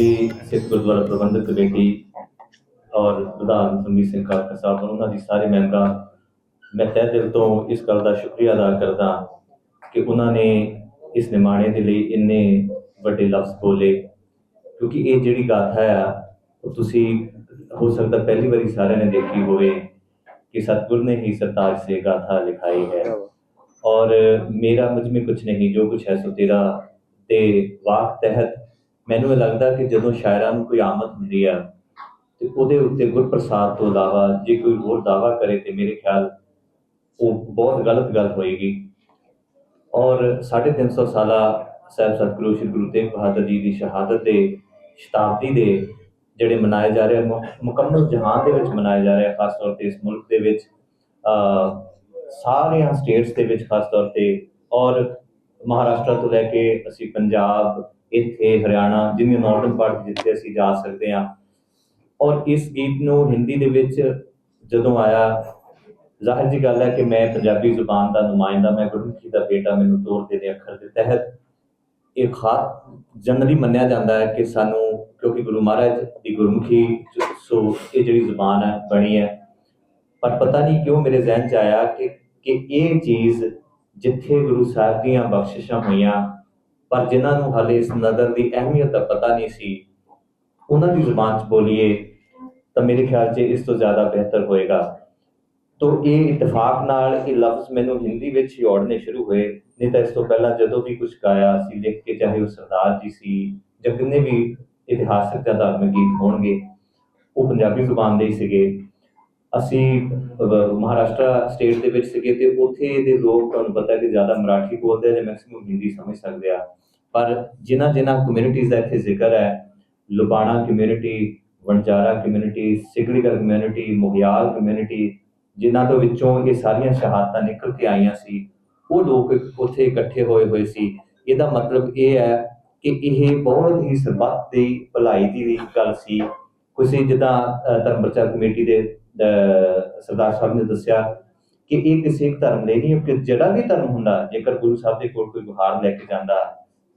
ਦੀ ਸਿੱਖ Gurdwara Prabandhak committee ਔਰ ਪ੍ਰਧਾਨ ਸੰਦੀਪ ਸਿੰਘ ਕਾਕਾ ਸਾਹਿਬ ਉਹਨਾਂ ਦੀ ਸਾਰੇ ਮੈਂਬਰਾਂ ਮੈਂ ਤਹਿ ਦਿਲ ਤੋਂ ਇਸ ਗੱਲ ਦਾ ਸ਼ੁਕਰੀਆ ਅਦਾ ਕਰਦਾ ਕਿ ਉਹਨਾਂ ਨੇ ਇਸ ਨਿਮਾਣੇ ਦੇ ਲਈ ਇੰਨੇ ਵੱਡੇ ਲਫ਼ਜ਼ ਬੋਲੇ ਕਿਉਂਕਿ ਇਹ ਜਿਹੜੀ ਗਾਥਾ ਆ ਉਹ ਤੁਸੀਂ ਹੋ ਸਕਦਾ ਪਹਿਲੀ ਵਾਰੀ ਸਾਰਿਆਂ ਨੇ ਦੇਖੀ ਹੋਵੇ ਕਿ ਸਤਗੁਰ ਨੇ ਹੀ ਸਰਤਾਜ ਸੇ ਗਾਥਾ ਲਿਖਾਈ ਹੈ। ਔਰ ਮੇਰਾ ਮੁਝ ਮੇ ਕੁਝ ਨਹੀਂ ਜੋ ਕੁਛ ਹੈ ਸੋ ਤੇਰਾ ਤੇ ਵਾਕ ਤਹਿਤ ਮੈਨੂੰ ਇਹ ਲੱਗਦਾ ਕਿ ਜਦੋਂ ਸ਼ਾਇਰਾਂ ਨੂੰ ਕੋਈ ਆਮਦ ਹੁੰਦੀ ਆ, ਤੇ ਉਹਦੇ ਉੱਤੇ ਗੁਰਪ੍ਰਸਾਦ ਤੋਂ ਇਲਾਵਾ ਜੇ ਕੋਈ ਹੋਰ ਦਾਵਾ ਕਰੇ, ਤੇ ਮੇਰੇ ਖਿਆਲ ਉਹ ਬਹੁਤ ਗਲਤ ਗੱਲ ਹੋਏਗੀ। ਔਰ 350 ਸਾਲਾ ਸਾਹਿਬ ਸਤਿਗੁਰੂ ਸ੍ਰੀ ਗੁਰੂ ਤੇਗ ਬਹਾਦਰ ਜੀ ਦੀ ਸ਼ਹਾਦਤ ਦੇ ਸ਼ਤਾਬਦੀ ਦੇ ਜਿਹੜੇ ਮਨਾਏ ਜਾ ਰਹੇ ਮੁਕੰਮਲ ਜਹਾਨ ਦੇ ਵਿੱਚ ਮਨਾਏ ਜਾ ਰਹੇ ਖਾਸ ਤੌਰ ਤੇ ਇਸ ਮੁਲਕ ਦੇ ਵਿੱਚ ਅ ਸਾਰੀਆਂ ਸਟੇਟਸ ਦੇ ਵਿੱਚ ਖਾਸ ਤੌਰ ਤੇ, ਔਰ ਮਹਾਰਾਸ਼ਟਰ ਤੋਂ ਲੈ ਕੇ ਅਸੀਂ ਪੰਜਾਬ ਇੱਥੇ ਹਰਿਆਣਾ ਜਿਵੇਂ ਨਾਰਥਰਨ ਪਾਰਟ ਜਿੱਥੇ ਅਸੀਂ ਜਾ ਸਕਦੇ ਹਾਂ। ਔਰ ਇਸ ਗੀਤ ਨੂੰ ਹਿੰਦੀ ਦੇ ਵਿੱਚ ਜਦੋਂ ਆਇਆ, ਜ਼ਾਹਿਰ ਜੀ ਗੱਲ ਹੈ ਕਿ ਮੈਂ ਪੰਜਾਬੀ ਜ਼ੁਬਾਨ ਦਾ ਨੁਮਾਇੰਦਾ, ਮੈਂ ਗੁਰਮੁਖੀ ਦਾ ਬੇਟਾ, ਮੈਨੂੰ ਤੋਰਦੇ ਦੇ ਅੱਖਰ ਦੇ ਤਹਿਤ ਇਹ ਖਾਸ ਜਨਰਲੀ ਮੰਨਿਆ ਜਾਂਦਾ ਹੈ ਕਿ ਸਾਨੂੰ, ਕਿਉਂਕਿ ਗੁਰੂ ਮਹਾਰਾਜ ਦੀ ਗੁਰਮੁਖੀ ਸੋ ਇਹ ਜਿਹੜੀ ਜ਼ੁਬਾਨ ਹੈ, ਬਣੀ ਹੈ। ਪਰ ਪਤਾ ਨਹੀਂ ਕਿਉਂ ਮੇਰੇ ਜ਼ਿਹਨ 'ਚ ਆਇਆ ਕਿ ਕਿ ਇਹ ਚੀਜ਼ ਜਿੱਥੇ ਗੁਰੂ ਸਾਹਿਬ ਦੀਆਂ ਬਖਸ਼ਿਸ਼ਾਂ ਹੋਈਆਂ ਪਰ ਜਿਨ੍ਹਾਂ ਨੂੰ ਹਾਲੇ ਇਸ ਨਜ਼ਰ ਦੀ ਅਹਿਮੀਅਤ ਦਾ ਪਤਾ ਨਹੀਂ ਸੀ ਉਹਨਾਂ ਦੀ ਜ਼ੁਬਾਨ 'ਚ ਬੋਲੀਏ ਤਾਂ ਮੇਰੇ ਖਿਆਲ 'ਚ ਇਸ ਤੋਂ ਜ਼ਿਆਦਾ ਬਿਹਤਰ ਹੋਏਗਾ। ਤੋ ਇਹ ਇਤਫਾਕ ਨਾਲ ਇਹ ਲਫ਼ਜ਼ ਮੈਨੂੰ ਹਿੰਦੀ ਵਿੱਚ ਹੀ ਔੜਨੇ ਸ਼ੁਰੂ ਹੋਏ ਨਹੀਂ ਤਾਂ ਇਸ ਤੋਂ ਪਹਿਲਾਂ ਜਦੋਂ ਵੀ ਕੁਝ ਗਾਇਆ ਸੀ ਲਿਖ ਕੇ ਚਾਹੇ ਉਹ ਸਰਦਾਰ ਜੀ ਸੀ ਜਾਂ ਕਿੰਨੇ ਵੀ ਇਤਿਹਾਸਕ ਜਾਂ ਧਾਰਮਿਕ ਗੀਤ ਹੋਣਗੇ ਉਹ ਪੰਜਾਬੀ ਜ਼ੁਬਾਨ ਦੇ ਹੀ ਸੀਗੇ। ਅਸੀਂ ਅਹ, ਮਹਾਰਾਸ਼ਟਰ ਸਟੇਟ ਦੇ ਵਿੱਚ ਸੀਗੇ ਤੇ ਉੱਥੇ ਦੇ ਲੋਕ ਤੁਹਾਨੂੰ ਪਤਾ ਕਿ ਜ਼ਿਆਦਾ ਮਰਾਠੀ ਬੋਲਦੇ ਆ ਜਾਂ ਮੈਕਸਿਮਮ ਹਿੰਦੀ ਸਮਝ ਸਕਦੇ ਆ। ਪਰ ਜਿਨ੍ਹਾਂ ਜਿਨ੍ਹਾਂ ਕਮਿਊਨਿਟੀਜ਼ ਦਾ ਇੱਥੇ ਜ਼ਿਕਰ ਹੈ Lubana community Vanjara community Sikligar community Mugial community ਜਿਨ੍ਹਾਂ ਤੋਂ ਵਿੱਚੋਂ ਇਹ ਸਾਰੀਆਂ ਸ਼ਹਾਦਤਾਂ ਨਿਕਲ ਕੇ ਆਈਆਂ ਸੀ, ਉਹ ਲੋਕ ਉੱਥੇ ਇਕੱਠੇ ਹੋਏ ਹੋਏ ਸੀ। ਇਹਦਾ ਮਤਲਬ ਇਹ ਹੈ ਕਿ ਇਹ ਬਹੁਤ ਹੀ ਸਰਬੱਤ ਦੀ ਭਲਾਈ ਦੀ ਗੱਲ ਸੀ। ਕਿਸੇ ਜਿੱਦਾਂ ਧਰਮ ਪ੍ਰਚਾਰ ਕਮੇਟੀ ਦੇ ਸਰਦਾਰ ਸਾਹਿਬ ਨੇ ਦੱਸਿਆ ਕਿ ਇਹ ਕਿਸੇ ਇੱਕ ਧਰਮ ਲਈ ਨਹੀਂ, ਕਿ ਜਿਹੜਾ ਵੀ ਧਰਮ ਹੁੰਦਾ, ਜੇਕਰ ਗੁਰੂ ਸਾਹਿਬ ਦੇ ਕੋਲ ਕੋਈ ਗੁਹਾਰ ਲੈ ਕੇ ਜਾਂਦਾ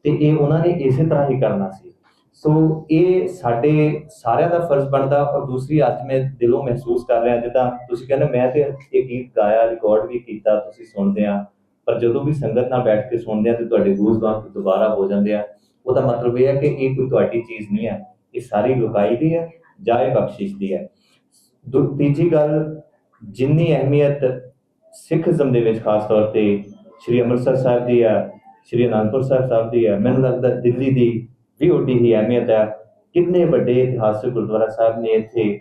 ਤੇ ਇਹ ਉਹਨਾਂ ਨੇ ਇਸੇ ਤਰ੍ਹਾਂ ਹੀ ਕਰਨਾ ਸੀ। ਸੋ ਇਹ ਸਾਡੇ ਸਾਰਿਆਂ ਦਾ ਫਰਜ਼ ਬਣਦਾ ਔਰ ਦੂਸਰੀ ਅੱਜ ਮੈਂ ਦਿਲੋਂ ਮਹਿਸੂਸ ਕਰ ਰਿਹਾ, ਜਿੱਦਾਂ ਤੁਸੀਂ ਕਹਿੰਦੇ ਮੈਂ ਤੇ ਇਹ ਗੀਤ ਗਾਇਆ ਰਿਕਾਰਡ ਵੀ ਕੀਤਾ, ਤੁਸੀਂ ਸੁਣਦੇ ਆ, ਪਰ ਜਦੋਂ ਵੀ ਸੰਗਤ ਨਾਲ ਬੈਠ ਕੇ ਸੁਣਦੇ ਆ ਤੇ ਤੁਹਾਡੇ ਗੂਜ਼ਬੰਪ ਦੁਬਾਰਾ ਹੋ ਜਾਂਦੇ ਆ, ਉਹਦਾ ਮਤਲਬ ਇਹ ਹੈ ਕਿ ਇਹ ਕੋਈ ਤੁਹਾਡੀ ਚੀਜ਼ ਨਹੀਂ ਹੈ, ਇਹ ਸਾਰੀ ਲੁਕਾਈ ਦੀ ਹੈ ਜਾਂ ਇਹ ਬਖਸ਼ਿਸ਼ ਦੀ ਹੈ। ਦੂ- ਤੀਜੀ ਗੱਲ, ਜਿੰਨੀ ਅਹਿਮੀਅਤ ਸਿੱਖਜ਼ਮ ਦੇ ਵਿੱਚ ਖਾਸ ਤੌਰ ਤੇ ਸ੍ਰੀ ਅੰਮ੍ਰਿਤਸਰ ਸਾਹਿਬ ਦੀ ਆ ਸ੍ਰੀ ਅਨੰਦਪੁਰ ਸਾਹਿਬ ਸਾਹਿਬ ਦੀ ਹੈ। ਮੈਨੂੰ ਲੱਗਦਾ ਦਿੱਲੀ ਦੀ ਵੀ ਓਡੀ ਹੀ ਅਹਿਮੀਅਤ ਹੈ। ਕਿੰਨੇ ਵੱਡੇ ਇਤਿਹਾਸਕ ਗੁਰਦੁਆਰਾ ਸਾਹਿਬ ਨੇ ਇੱਥੇ।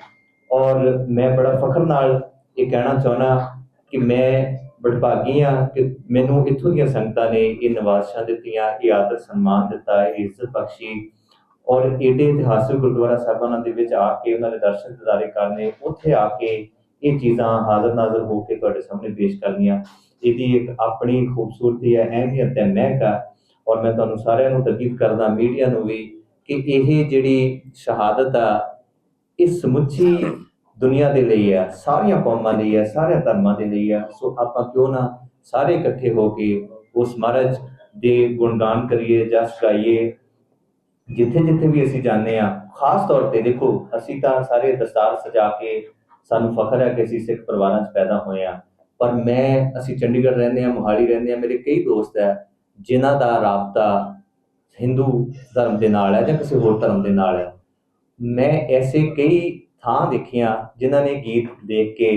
ਔਰ ਮੈਂ ਬੜਾ ਫਖਰ ਨਾਲ ਇਹ ਕਹਿਣਾ ਚਾਹੁੰਦਾ ਕਿ ਮੈਂ ਬੜਭਾਗੀ ਹਾਂ ਕਿ ਮੈਨੂੰ ਇੱਥੋਂ ਦੀਆਂ ਸੰਗਤਾਂ ਨੇ ਇਹ ਨਵਾਜ਼ਾਂ ਦਿੱਤੀਆਂ, ਇਹ ਆਦਰ ਸਨਮਾਨ ਦਿੱਤਾ, ਇਹ ਇੱਜ਼ਤ ਬਖਸ਼ੀ। ਔਰ ਏਡੇ ਇਤਿਹਾਸਕ ਗੁਰਦੁਆਰਾ ਸਾਹਿਬਾਨਾਂ ਦੇ ਵਿੱਚ ਆ ਕੇ, ਉਹਨਾਂ ਦੇ ਦਰਸ਼ਨ ਦਿਦਾਰੇ ਕਰਨੇ, ਉੱਥੇ ਆ ਕੇ ਇਹ ਚੀਜ਼ਾਂ ਹਾਜ਼ਰ ਨਾਜ਼ਰ ਹੋ ਕੇ ਤੁਹਾਡੇ ਸਾਹਮਣੇ ਪੇਸ਼ ਕਰਨੀਆਂ। ਇਹਦੀ ਇੱਕ ਆਪਣੀ ਖੂਬਸੂਰਤੀ ਹੈ, ਅਹਿਮੀਅਤ ਹੈ, ਮਹਿਕ ਔਰ ਮੈਂ ਤੁਹਾਨੂੰ ਸਾਰਿਆਂ ਨੂੰ ਤਕੀਦ ਕਰਦਾ, ਮੀਡੀਆ ਨੂੰ ਵੀ ਕਿ ਇਹ ਜਿਹੜੀ ਸ਼ਹਾਦਤ ਆ, ਇਹ ਸਮੁੱਚੀ ਦੁਨੀਆ ਦੇ ਲਈ ਹੈ ਸਾਰੀਆਂ ਕੌਮਾਂ ਲਈ ਹੈ ਸਾਰੇ ਧਰਮਾਂ ਦੇ ਲਈ ਹੈ ਸੋ ਆਪਾਂ ਕਿਉਂ ਨਾ ਸਾਰੇ ਇਕੱਠੇ ਹੋ ਕੇ ਉਸ ਮਹਾਰਾਜ ਦੇ ਗੁਣਗਾਨ ਕਰੀਏ, ਜਸ ਗਾਈਏ। ਜਿੱਥੇ ਜਿੱਥੇ ਵੀ ਅਸੀਂ ਜਾਂਦੇ ਆ ਖਾਸ ਤੌਰ ਤੇ ਦੇਖੋ, ਅਸੀਂ ਤਾਂ ਸਾਰੇ ਦਸਤਾਰ ਸਜਾ ਕੇ ਸਾਨੂੰ ਫਖਰ ਹੈ ਕਿ ਅਸੀਂ ਸਿੱਖ ਪਰਿਵਾਰਾਂ 'ਚ ਪੈਦਾ ਹੋਏ ਆ ਪਰ ਮੈਂ ਅਸੀਂ ਚੰਡੀਗੜ੍ਹ ਰਹਿੰਦੇ ਆ ਮੋਹਾਲੀ ਰਹਿੰਦੇ ਆ ਮੇਰੇ ਕਈ ਦੋਸਤ ਹੈ ਜਿਨ੍ਹਾਂ ਦਾ ਰਾਬਤਾ ਹਿੰਦੂ ਧਰਮ ਦੇ ਨਾਲ ਹੈ ਜਾਂ ਕਿਸੇ ਹੋਰ ਧਰਮ ਦੇ ਨਾਲ ਹੈ ਮੈਂ ਐਸੇ ਕਈ ਥਾਂ ਦੇਖੀਆਂ ਜਿਨ੍ਹਾਂ ਨੇ ਗੀਤ ਦੇਖ ਕੇ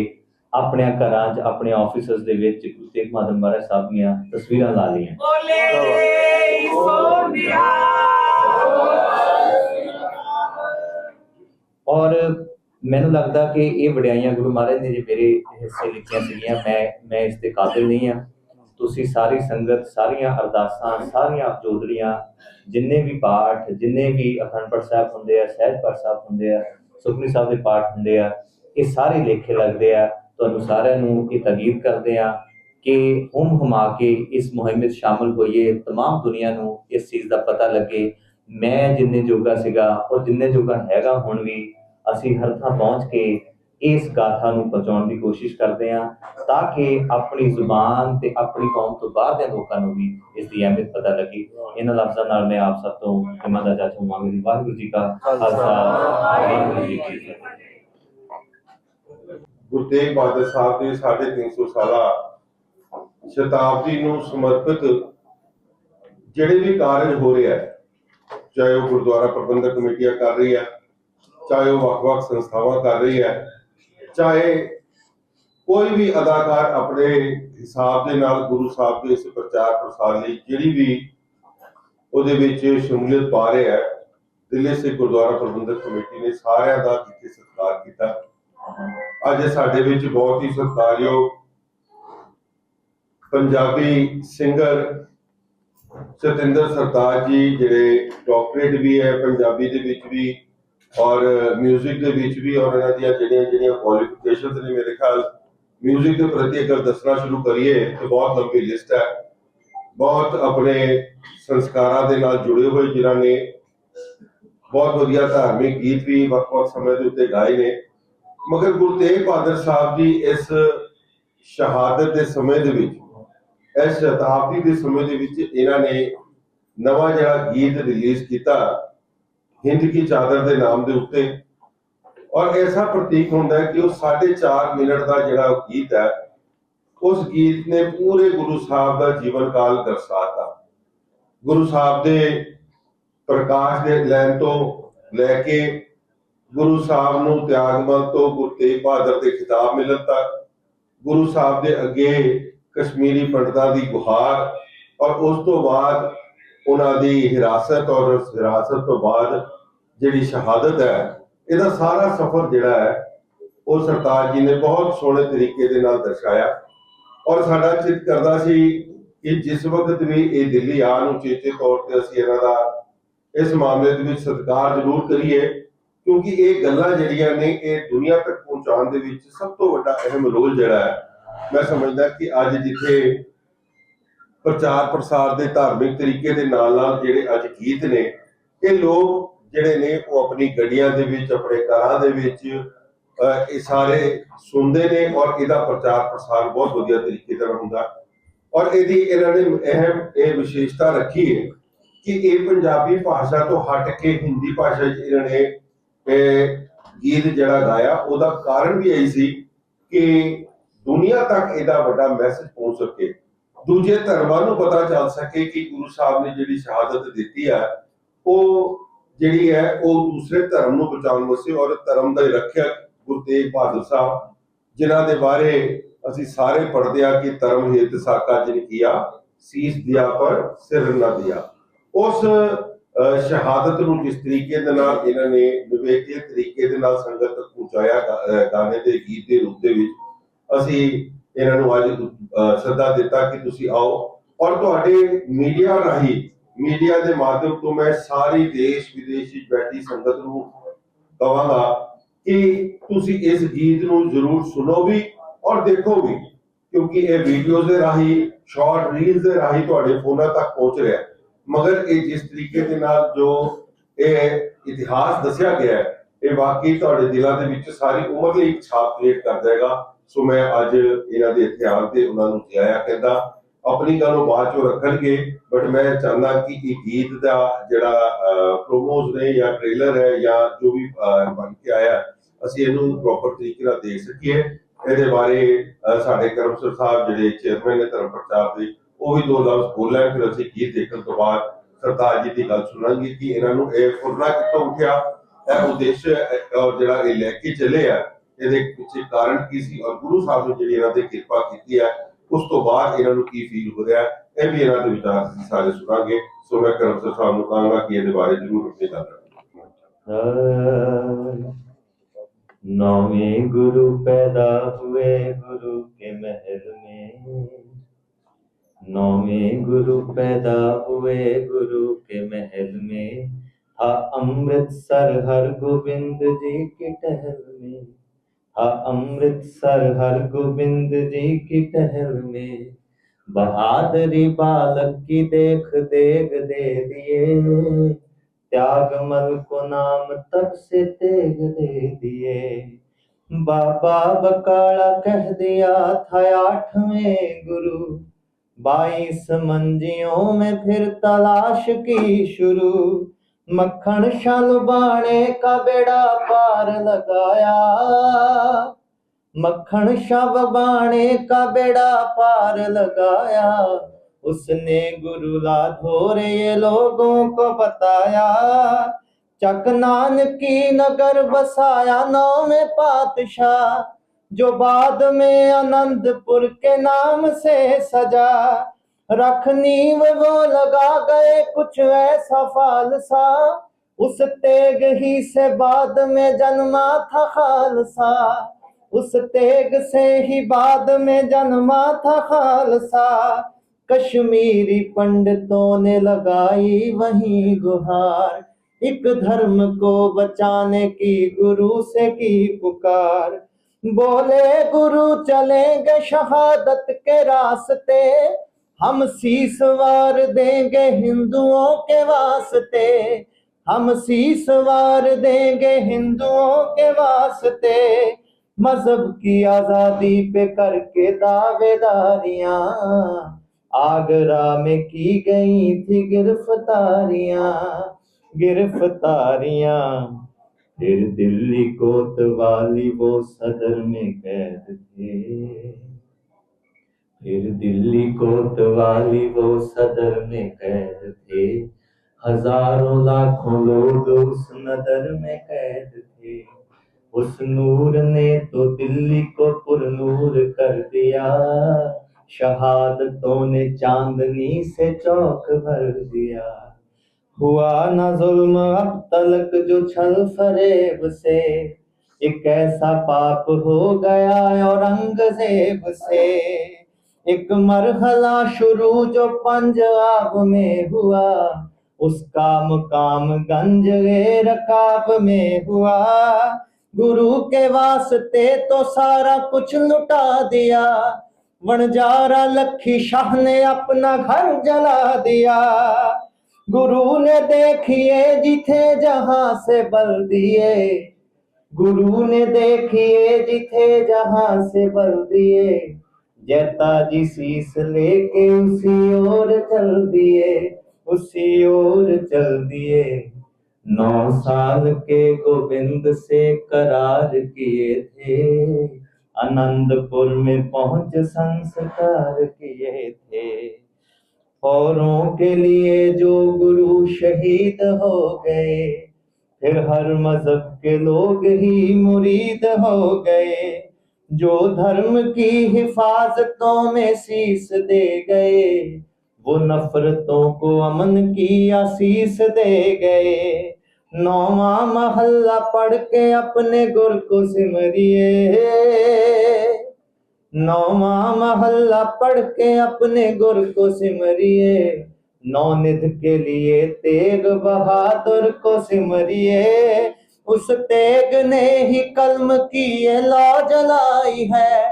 ਆਪਣੇ ਘਰਾਂ 'ਚ ਆਪਣੇ ਆਫਿਸਸ ਦੇ ਵਿੱਚ ਗੁਰੂ ਤੇਗ ਬਹਾਦਰ ਮਹਾਰਾਜ ਸਾਹਿਬ ਦੀਆਂ ਤਸਵੀਰਾਂ ਲਾ ਲਈਆਂ! ਔਰ ਮੈਨੂੰ ਲੱਗਦਾ ਕਿ ਇਹ ਵਡਿਆਈਆਂ ਗੁਰੂ ਮਹਾਰਾਜ ਨੇ ਜੇ ਮੇਰੇ ਹਿੱਸੇ ਲਿਖੀਆਂ ਸੀਗੀਆਂ ਮੈਂ ਮੈਂ ਇਸ ਦੇ ਕਾਬਿਲ ਨਹੀਂ ਆ ਤੁਸੀਂ ਸਾਰੀ ਸੰਗਤ ਸਾਰੀਆਂ ਅਰਦਾਸਾਂ ਸਾਰੀਆਂ ਜੋਦੜੀਆਂ ਜਿੰਨੇ ਵੀ ਪਾਠ ਜਿੰਨੇ ਵੀ ਅਖੰਡ ਪਾਠ ਸਾਹਿਬ ਹੁੰਦੇ ਆ ਸਹਿਜ ਪਾਠ ਸਾਹਿਬ ਹੁੰਦੇ ਆ ਸੁਖਮਨੀ ਸਾਹਿਬ ਦੇ ਪਾਠ ਹੁੰਦੇ ਆ ਇਹ ਸਾਰੇ ਲੇਖੇ ਲੱਗਦੇ ਆ ਤੁਹਾਨੂੰ ਸਾਰਿਆਂ ਨੂੰ ਇਹ ਤਕੀਦ ਕਰਦੇ ਆ ਕਿ ਹੁਮ ਹੁਮਾ ਕੇ ਇਸ ਮੁਹਿੰਮ ਵਿੱਚ ਸ਼ਾਮਲ ਹੋਈਏ तमाम ਦੁਨੀਆ ਨੂੰ ਇਸ ਚੀਜ਼ ਦਾ ਪਤਾ ਲੱਗੇ ਮੈਂ ਜਿੰਨੇ ਜੋਗਾ ਸੀਗਾ ਔਰ ਜਿੰਨੇ ਜੋਗਾ ਹੈਗਾ ਹੁਣ ਵੀ ਅਸੀਂ ਹਰ ਥਾਂ ਪਹੁੰਚ ਕੇ ਇਸ ਗਾਥਾ ਨੂੰ ਪਹੁੰਚਾਉਣ ਦੀ ਕੋਸ਼ਿਸ਼ ਕਰਦੇ ਹਾਂ ਤਾਂ ਕਿ ਆਪਣੀ ਜ਼ੁਬਾਨ ਤੇ ਆਪਣੀ ਕੌਮ ਤੋਂ ਬਾਹਰ ਦੇ ਲੋਕਾਂ ਨੂੰ ਵੀ ਇਸ ਦੀ ਅਹਿਮੀਅਤ ਪਤਾ ਲੱਗੇ। ਇਹਨਾਂ ਲਫ਼ਜ਼ਾਂ ਨਾਲ ਮੈਂ ਆਪ ਸਭ ਤੋਂ ਖਿਮਾ ਦਾ ਚਾਚਾ ਮੰਗਦੀ ਵਾਹਿਗੁਰੂ ਜੀ ਕਾ ਖਾਲਸਾ, ਵਾਹਿਗੁਰੂ ਜੀ ਕੀ ਫਤਿਹ। ਗੁਰੂ ਤੇਗ ਬਹਾਦਰ ਸਾਹਿਬ ਦੇ 350 ਸਾਲਾ ਸ਼ਤਾਬਦੀ ਨੂੰ ਸਮਰਪਿਤ ਜਿਹੜੇ ਵੀ ਕਾਰਜ ਹੋ ਰਿਹਾ ਹੈ, ਚਾਹੇ ਉਹ ਗੁਰਦੁਆਰਾ ਪ੍ਰਬੰਧਕ ਕਮੇਟੀਆਂ ਕਰ ਰਹੀ ਹੈ ਚਾਹੇ ਉਹ ਵੱਖ-ਵੱਖ ਸੰਸਥਾਵਾਂ ਕਰ ਰਹੀ ਹੈ, ਚਾਹੇ ਕੋਈ ਵੀ ਅਦਾਕਾਰ ਆਪਣੇ ਹਿਸਾਬ ਦੇ ਨਾਲ ਗੁਰੂ ਸਾਹਿਬ ਦੇ ਇਸ ਪ੍ਰਚਾਰ ਪ੍ਰਸਾਰ ਲਈ ਜਿਹੜੀ ਵੀ ਉਹਦੇ ਵਿੱਚ ਸ਼ਮੂਲੀਅਤ ਪਾ ਰਿਹਾ ਹੈ, ਦਿੱਲੀ ਸਿੱਖ ਗੁਰਦੁਆਰਾ ਪ੍ਰਬੰਧਕ ਕਮੇਟੀ ਨੇ ਸਾਰਿਆਂ ਦਾ ਜਿੱਥੇ ਸਤਿਕਾਰ ਕੀਤਾ। ਅੱਜ ਸਾਡੇ ਵਿੱਚ ਬਹੁਤ ਹੀ ਸਤਿਕਾਰਯੋਗ ਪੰਜਾਬੀ ਸਿੰਗਰ ਸਤਿੰਦਰ ਸਰਤਾਜ ਜੀ, ਜਿਹੜੇ ਡਾਕਟਰੇਟ ਵੀ ਹੈ, ਪੰਜਾਬੀ ਦੇ ਵਿੱਚ ਵੀ ਔਰ 뮤직 ਦੇ ਵਿੱਚ ਵੀ ਔਰ ਇਹਨਾਂ ਦੀਆਂ ਜਿਹੜੀਆਂ ਜਿਹੜੀਆਂ ਕੁਆਲੀਫਿਕੇਸ਼ਨਸ ਨੇ ਮੇਰੇ ਖਿਆਲ 뮤직 ਦੇ ਪ੍ਰਤੀ ਅਗਰ ਦੱਸਣਾ ਸ਼ੁਰੂ ਕਰੀਏ ਤਾਂ ਬਹੁਤ ਲੰਬੀ ਲਿਸਟ ਹੈ ਬਹੁਤ ਆਪਣੇ ਸੰਸਕਾਰਾਂ ਦੇ ਨਾਲ ਜੁੜੇ ਹੋਏ ਜਿਨ੍ਹਾਂ ਨੇ ਬਹੁਤ ਵਧੀਆ ਧਾਰਮਿਕ ਗੀਤ ਵੀ ਵੱਖ-ਵੱਖ ਸਮੇਂ ਦੇ ਉੱਤੇ ਗਾਏ ਨੇ ਮਗਰ ਗੁਰੂ ਤੇਗ ਬਹਾਦਰ ਸਾਹਿਬ ਦੀ ਇਸ ਸ਼ਹਾਦਤ ਦੇ ਸਮੇਂ ਦੇ ਵਿੱਚ ਇਸ ਸ਼ਤਾਬਦੀ ਦੇ ਸਮੇਂ ਦੇ ਵਿੱਚ ਇਹਨਾਂ ਨੇ ਨਵਾਂ ਜਿਹੜਾ ਗੀਤ ਰਿਲੀਜ਼ ਕੀਤਾ ਹਿੰਦ ਕੀ ਚਾਦਰ ਦੇ ਨਾਮ ਦੇ ਉੱਤੇ। ਔਰ ਐਸਾ ਪ੍ਰਤੀਕ ਹੁੰਦਾ ਹੈ ਕਿ ਉਹ 4.5 ਮਿੰਟ ਦਾ ਜਿਹੜਾ ਉਹ ਗੀਤ ਹੈ, ਉਸ ਗੀਤ ਨੇ ਪੂਰੇ ਗੁਰੂ ਸਾਹਿਬ ਦਾ ਜੀਵਨ ਕਾਲ ਦਰਸਾਤਾ। ਗੁਰੂ ਸਾਹਿਬ ਦੇ ਪ੍ਰਕਾਸ਼ ਦੇ ਲੈਣ ਤੋਂ ਲੈ ਕੇ ਗੁਰੂ ਸਾਹਿਬ ਨੂੰ ਤਿਆਗਮਲ ਤੋਂ ਗੁਰੂ ਤੇਗ ਬਹਾਦਰ ਦੇ ਖਿਤਾਬ ਮਿਲਣ ਤੱਕ, ਗੁਰੂ ਸਾਹਿਬ ਦੇ ਅੱਗੇ ਕਸ਼ਮੀਰੀ ਪੰਡਤਾਂ ਦੀ ਗੁਹਾਰ, ਔਰ ਉਸ ਤੋਂ ਬਾਅਦ ਉਹਨਾਂ ਦੀ ਹਿਰਾਸਤ, ਔਰ ਹਿਰਾਸਤ ਤੋਂ ਬਾਅਦ ਜਿਹੜੀ ਸ਼ਹਾਦਤ ਹੈ, ਇਹਦਾ ਸਾਰਾ ਸਫ਼ਰ ਜਿਹੜਾ ਹੈ, ਉਹ ਸਰਤਾਜ ਜੀ ਨੇ ਬਹੁਤ ਸੋਹਣੇ ਤਰੀਕੇ ਦੇ ਨਾਲ ਦਰਸਾਇਆ। ਔਰ ਸਾਡਾ ਚਿੱਤ ਕਰਦਾ ਸੀ ਕਿ ਜਿਸ ਵਕਤ ਵੀ ਇਹ ਦਿੱਲੀ ਆਉਣ ਉਚੇਚੇ ਤੌਰ ਤੇ ਅਸੀਂ ਇਹਨਾਂ ਦਾ ਇਸ ਮਾਮਲੇ ਦੇ ਵਿੱਚ ਸਤਿਕਾਰ ਜ਼ਰੂਰ ਕਰੀਏ, ਕਿਉਂਕਿ ਇਹ ਗੱਲਾਂ ਜਿਹੜੀਆਂ ਨੇ, ਇਹ ਦੁਨੀਆ ਤੱਕ ਪਹੁੰਚਾਉਣ ਦੇ ਵਿੱਚ ਸਭ ਤੋਂ ਵੱਡਾ ਅਹਿਮ ਰੋਲ ਜਿਹੜਾ ਹੈ। ਮੈਂ ਸਮਝਦਾ ਕਿ ਅੱਜ ਜਿੱਥੇ ਪ੍ਰਚਾਰ ਪ੍ਰਸਾਰ ਦੇ ਧਾਰਮਿਕ ਤਰੀਕੇ ਦੇ ਨਾਲ ਨਾਲ ਜਿਹੜੇ ਅੱਜ ਗੀਤ ਨੇ, ਇਹ ਲੋਕ ਜਿਹੜੇ ਨੇ ਉਹ ਆਪਣੀ ਗੱਡੀਆਂ ਦੇ ਵਿੱਚ, ਆਪਣੇ ਘਰਾਂ ਦੇ ਵਿੱਚ ਇਹ ਸਾਰੇ ਸੁਣਦੇ ਨੇ ਔਰ ਇਹਦਾ ਪ੍ਰਚਾਰ ਪ੍ਰਸਾਰ ਬਹੁਤ ਵਧੀਆ ਤਰੀਕੇ ਨਾਲ ਹੁੰਦਾ। ਔਰ ਇਹਦੀ ਇਹਨਾਂ ਨੇ ਅਹਿਮ ਇਹ ਵਿਸ਼ੇਸ਼ਤਾ ਰੱਖੀ ਹੈ ਕਿ ਇਹ ਪੰਜਾਬੀ ਭਾਸ਼ਾ ਤੋਂ ਹਟ ਕੇ ਹਿੰਦੀ ਭਾਸ਼ਾ 'ਚ ਇਹਨਾਂ ਨੇ ਗੀਤ ਜਿਹੜਾ ਗਾਇਆ, ਉਹਦਾ ਕਾਰਨ ਵੀ ਇਹੀ ਸੀ ਕਿ ਦੁਨੀਆ ਤੱਕ ਇਹਦਾ ਵੱਡਾ ਮੈਸੇਜ ਪਹੁੰਚ ਸਕੇ। ਦੂਜੇ ਧਰਮਾਂ ਨੂੰ ਪਤਾ ਚੱਲ ਸਕੇ ਕਿ ਗੁਰੂ ਸਾਹਿਬ ਨੇ ਜਿਹੜੀ ਸ਼ਹਾਦਤ ਦਿੱਤੀ ਆ, ਉਹ ਜਿਹੜੀ ਹੈ, ਉਹ ਦੂਸਰੇ ਧਰਮ ਨੂੰ ਬਚਾਉਣ ਵਾਸਤੇ ਔਰ ਧਰਮ ਦਾ ਰੱਖਿਅਕ ਗੁਰੂ ਤੇਗ ਬਹਾਦਰ ਸਾਹਿਬ, ਜਿਨ੍ਹਾਂ ਦੇ ਬਾਰੇ ਅਸੀਂ ਸਾਰੇ ਪੜ੍ਹਦੇ ਆ ਕਿ ਧਰਮ ਹਿਤ ਸਾਕਾ ਜਿਨ ਕੀਆ, ਸੀਸ ਦਿਆ ਪਰ ਸਿਰ ਨਾ ਦਿਆ। ਉਸ ਸ਼ਹਾਦਤ ਨੂੰ ਜਿਸ ਤਰੀਕੇ ਦੇ ਨਾਲ ਇਹਨਾਂ ਨੇ ਵਿਵੇਕੀ ਤਰੀਕੇ ਦੇ ਨਾਲ ਸੰਗਤ ਤੱਕ ਪਹੁੰਚਾਇਆ ਗਾਣੇ ਦੇ, ਗੀਤ ਦੇ ਰੂਪ ਦੇ ਵਿੱਚ, ਅਸੀਂ ਇਹਨਾਂ ਨੂੰ ਅੱਜ ਸੱਦਾ ਦਿੱਤਾ ਕਿ ਤੁਸੀਂ ਆਓ। ਔਰ ਤੁਹਾਡੇ ਮੀਡੀਆ ਰਾਹੀਂ ਮੀਡੀਆ ਦੇ ਮਾਧਿਅਮ ਤੋਂ ਮੈਂ ਸਾਰੀ ਦੇਸ਼ ਵਿਦੇਸ਼ ਵਿੱਚ ਬੈਠੀ ਸੰਗਤ ਨੂੰ ਕਹਾਂਗਾ ਕਿ ਤੁਸੀਂ ਇਸ ਗੀਤ ਨੂੰ ਜ਼ਰੂਰ ਸੁਣੋ ਵੀ ਔਰ ਦੇਖੋ ਵੀ, ਕਿਉਂਕਿ ਇਹ ਵੀਡੀਓਜ਼ ਦੇ ਰਾਹੀਂ ਸ਼ਾਰਟ ਰੀਲਸ ਦੇ ਰਾਹੀਂ ਤੁਹਾਡੇ ਫੋਨਾਂ ਤੱਕ ਪਹੁੰਚ ਰਿਹਾ ਹੈ। ਮਗਰ ਇਹ ਜਿਸ ਤਰੀਕੇ ਦੇ ਨਾਲ ਜੋ ਇਹ ਇਤਿਹਾਸ ਦੱਸਿਆ ਗਿਆ ਹੈ, ਇਹ ਵਾਕਈ ਤੁਹਾਡੇ ਦਿਲਾਂ ਦੇ ਵਿੱਚ ਸਾਰੀ ਉਮਰ ਲਈ ਇੱਕ ਛਾਪ ਕ੍ਰੀਏਟ ਕਰ ਦੇਗਾ ਸੋ ਮੈਂ ਅੱਜ ਇਹਨਾਂ ਦੇ ਇੱਥੇ ਤੇ ਉਹਨਾਂ ਨੂੰ ਜਿਆਇਆ ਕਹਿੰਦਾ ਆਪਣੀ ਗੱਲ ਉਹ ਬਾਅਦ ਚੋਂ ਰੱਖਣਗੇ ਬਟ ਮੈਂ ਚਾਹੁੰਦਾ ਕਿ ਇਹ ਗੀਤ ਦਾ ਜਿਹੜਾ ਪ੍ਰੋਮੋਜ਼ ਨੇ ਜਾਂ ਟ੍ਰੇਲਰ ਹੈ ਜਾਂ ਜੋ ਵੀ ਬਣ ਕੇ ਆਇਆ, ਅਸੀਂ ਇਹਨੂੰ ਪ੍ਰੋਪਰ ਤਰੀਕੇ ਨਾਲ ਦੇਖ ਸਕੀਏ। ਇਹਦੇ ਬਾਰੇ ਸਾਡੇ ਕਰਮਸਰ ਸਾਹਿਬ ਜਿਹੜੇ ਚੇਅਰਮੈਨ ਨੇ ਧਰਮ ਪ੍ਰਚਾਰ ਦੇ ਉਹ ਵੀ ਦੋ ਲਫ਼ਜ਼ ਬੋਲਣ, ਫਿਰ ਅਸੀਂ ਗੀਤ ਦੇਖਣ ਤੋਂ ਬਾਅਦ ਸਰਤਾਜ ਜੀ ਦੀ ਗੱਲ ਸੁਣਾਂਗੇ ਕਿ ਇਹਨਾਂ ਨੂੰ ਇਹ ਫੁਰਨਾ ਕਿੱਥੋਂ ਉੱਠਿਆ, ਇਹ ਉਦੇਸ਼ ਜਿਹੜਾ ਇਹ ਲੈ ਕੇ ਚੱਲੇ ਆ, ਇਹਦੇ ਪਿੱਛੇ ਕਾਰਨ ਕੀ ਸੀ? ਔਰ ਗੁਰੂ ਸਾਹਿਬ ਨੇ ਜਿਹੜੀ ਇਹਨਾਂ ਤੇ ਕਿਰਪਾ ਕੀਤੀ ਹੈ نو پیدا ہوئے گور کے محلے था अमृतसर हर गोविंद जी की टहल में बहादुरी बालक की देख देख दे दिए त्यागमल को नाम तब से तेग दे दिए बाबा बकाला कह दिया था आठवें गुरु बाईस मंजियों में फिर तलाश की शुरू मक्खन शाल बाणे का बेड़ा पार लगाया मक्खन शब बाणे का बेड़ा पार लगाया उसने गुरु लाधोर ये लोगों को बताया चक नानकी नगर बसाया नौ में पातशाह जो बाद में आनंदपुर के नाम से सजा رکھنی وہ لگا گئے کچھ ایسا فالسا اس تیگ ہی سے بعد میں جنما تھا خالصہ اس تیگ سے ہی بعد میں جنما تھا خالصہ کشمیری پنڈتوں نے لگائی وہیں گہار ایک دھرم کو بچانے کی گرو سے کی پکار بولے گرو چلیں گے شہادت کے راستے ہم سیسوار دیں گے ہندوؤں کے واسطے۔ ہم سیسوار دیں گے ہندوؤں کے واسطے۔ مذہب کی آزادی پہ کر کے دعوے داریاں آگرہ میں کی گئی تھی گرفتاریاں۔ گرفتاریاں۔ پھر دلی کوتوالی وہ صدر میں قید تھے۔ پھر دلی کوتوالی وہ صدر میں قید تھے۔ ہزاروں لاکھوں لوگ اس نظر میں قید تھے۔ اس نور نے تو دلی کو پر نور کر دیا۔ شہادتوں نے چاندنی سے چوک بھر دیا۔ ہوا نہ ظلم اب تلک جو چھل فریب سے۔ ایک ایسا پاپ ہو گیا اور انگزیب سے۔ एक मरहला शुरू जो पंजाब में हुआ उसका मुकाम गंज ए रकाब में हुआ गुरु के वास्ते तो सारा कुछ लुटा दिया वनजारा लखी शाह ने अपना घर जला दिया गुरु ने देखिए जिथे जहां से बल दिए गुरु ने देखिए जिथे जहां से बल दिए جیتا جی سیس لے کے اسی اور چل دیے اسی اور چل دیے نو سال کے گوبند سے قرار کیے تھے آنند پور میں پہنچ سنسکار کیے تھے۔ اوروں کے لیے جو گرو شہید ہو گئے، پھر ہر مذہب کے لوگ ہی مرید ہو گئے۔ جو دھرم کی حفاظتوں میں سیس دے گئے، وہ نفرتوں کو امن کی آسیس دے گئے۔ نواں محلہ پڑھ کے اپنے گر کو سمریے۔ نواں محلہ پڑھ کے اپنے گر کو سمریے۔ نو ندھ کے لیے تیغ بہادر کو سمریے۔ اس تیگ نے ہی کلم کی یہ لا جلائی ہے۔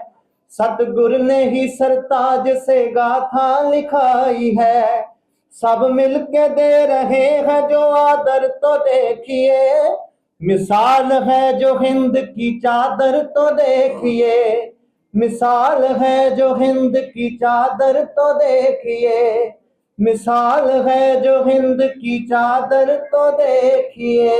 ست نے ہی سرتاج سے گاتھا لکھائی ہے۔ سب مل کے دے رہے ہیں جو آدر تو دیکھیے۔ مثال ہے جو ہند کی چادر تو دیکھیے۔ مثال ہے جو ہند کی چادر تو دیکھیے۔ मिसाल है जो हिंद की चादर तो देखिए